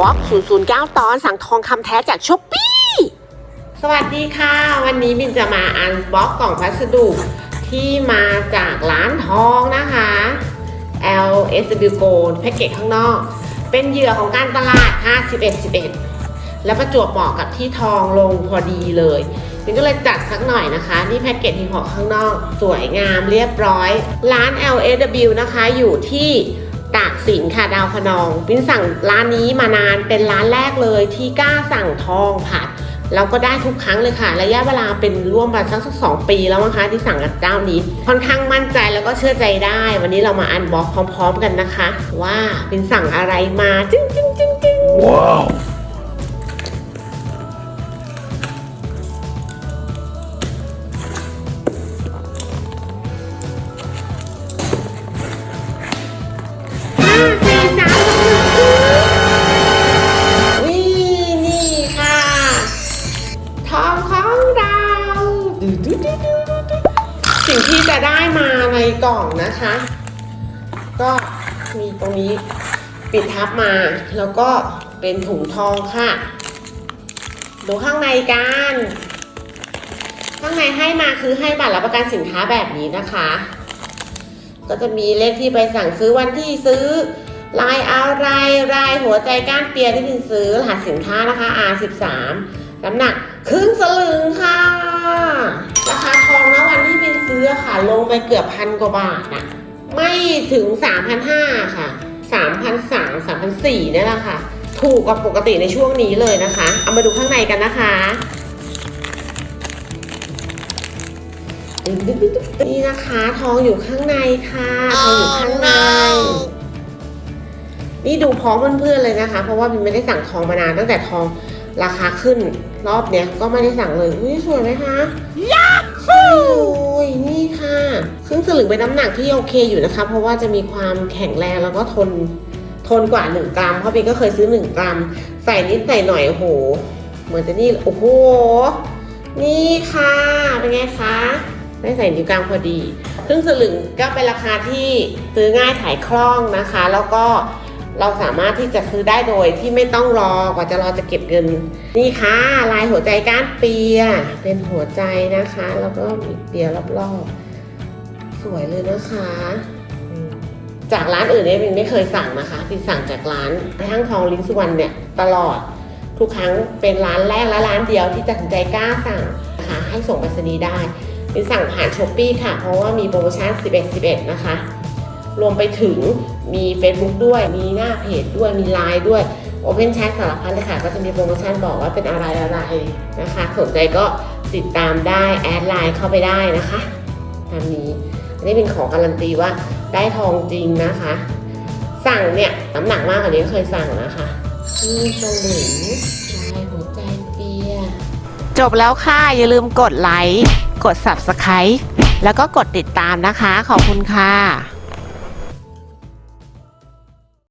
วอก009 ตอนสั่งทองคำแท้จากช้อปปี้ สวัสดีค่ะ วันนี้บินจะมาอันบ็อกกล่องพัสดุที่มาจากร้านทองนะคะ L S W Gold แพ็กเกจข้างนอก เป็นเหยื่อของการตลาด 51 11 แล้วประจวบเหมาะกับที่ทองลงพอดีเลยบินก็เลยจัดสักหน่อยนะคะ นี่แพ็กเกจที่ห่อข้างนอก สวยงามเรียบร้อย ร้าน L S W นะคะอยู่ที่ ตากสินค่ะดาวพนองปิ้นสั่งร้านนี้มานานเป็นร้านแรกเลยที่กล้าสั่งทองผัดเราก็ได้ทุกครั้งเลยค่ะ ระยะเวลาเป็นร่วมมาสักสักสองปีแล้วนะคะ ที่สั่งกับเจ้านี้ ค่อนข้างมั่นใจแล้วก็เชื่อใจได้ วันนี้เรามาอันบ็อกพร้อม ๆ กันนะคะ ว่าเป็นสั่งอะไรมา จึ้งจึ้งจึ้งจึ้ง Wow. ห้า จะได้มาในกล่องนะคะ ก็มีตรงนี้ปิดทับมา แล้วก็เป็นถุงทองค่ะ ดูข้างในกัน ข้างในให้มาคือให้บัตรรับประกันสินค้าแบบนี้นะคะ ก็จะมีเลขที่ไปสั่งซื้อวันที่ซื้อลายอะไรลายหัวใจก้านเปียที่บินซื้อรหัสสินค้านะคะ R13 น้ำหนักครึ่งสลึงค่ะ บินซื้อค่ะ ลงไปเกือบพันกว่าบาทอะไม่ถึง 3,500 ค่ะ 3,300 3,400นี่แหละค่ะ ถูกกว่าปกติในช่วงนี้เลยนะคะ เอามาดูข้างในกันนะคะนี่นะคะทองอยู่ข้างในค่ะทองอยู่ข้างใน นี่ดูพร้อมเพื่อนๆเลยนะคะ เพราะว่าบินไม่ได้สั่งทองมานานตั้งแต่ทองราคาขึ้นรอบเนี้ยก็ไม่ได้สั่งเลยอุ้ยสวยไหมคะ ยนี่ค่ะ ซึ่งสลึงเป็นน้ำหนักที่โอเคอยู่นะคะ เพราะว่าจะมีความแข็งแรงแล้วก็ทนทนกว่า 1 กรัมเพราะบินก็เคยซื้อ 1 กรัม ใส่นิดใส่หน่อยโอ้โห เหมือนจะนี่โอ้โห นี่ค่ะ เป็นไงคะ ได้ใส่นิ้วกลางพอดี ครึ่งสลึงก็เป็นราคาที่ซื้อง่ายขายคล่องนะคะ แล้วก็ เราสามารถที่จะซื้อได้โดยที่ไม่ต้องรอกว่าจะรอจะเก็บเงิน นี่ค่ะลายหัวใจก้านเปียเป็นหัวใจนะคะ แล้วก็มีเปียรอบๆ สวยเลยนะคะ จากร้านอื่นเนี่ยมินไม่เคยสั่งนะคะมินสั่งจากร้านห้างทองลิงสุวรรณเนี่ยตลอดทุกครั้งเป็นร้านแรกและร้านเดียวที่ตัดสินใจกล้าสั่งนะคะให้ส่งไปรษณีย์ได้เป็นสั่งผ่านช้อปปีค่ะ เพราะว่ามีโปรโมชั่น 11 11 นะคะ รวมไปถึงมี Facebook ด้วย มีหน้าเพจด้วย มีไลน์ด้วย Open Chat สารพัดเลยค่ะ ก็จะมีโปรโมชั่นบอกว่าเป็นอะไรอะไรนะคะ สนใจก็ติดตามได้ แอดไลน์เข้าไปได้นะคะตามนี้อันนี้เป็นของการันตีว่าได้ทองจริงนะคะ สั่งเนี่ยน้ำหนักมากกว่านี้เคยสั่งนะคะนี่สลึงลายหัวใจเปีย จบแล้วค่ะ อย่าลืมกดไลค์ กด Subscribe แล้วก็กดติดตามนะคะ ขอบคุณค่ะ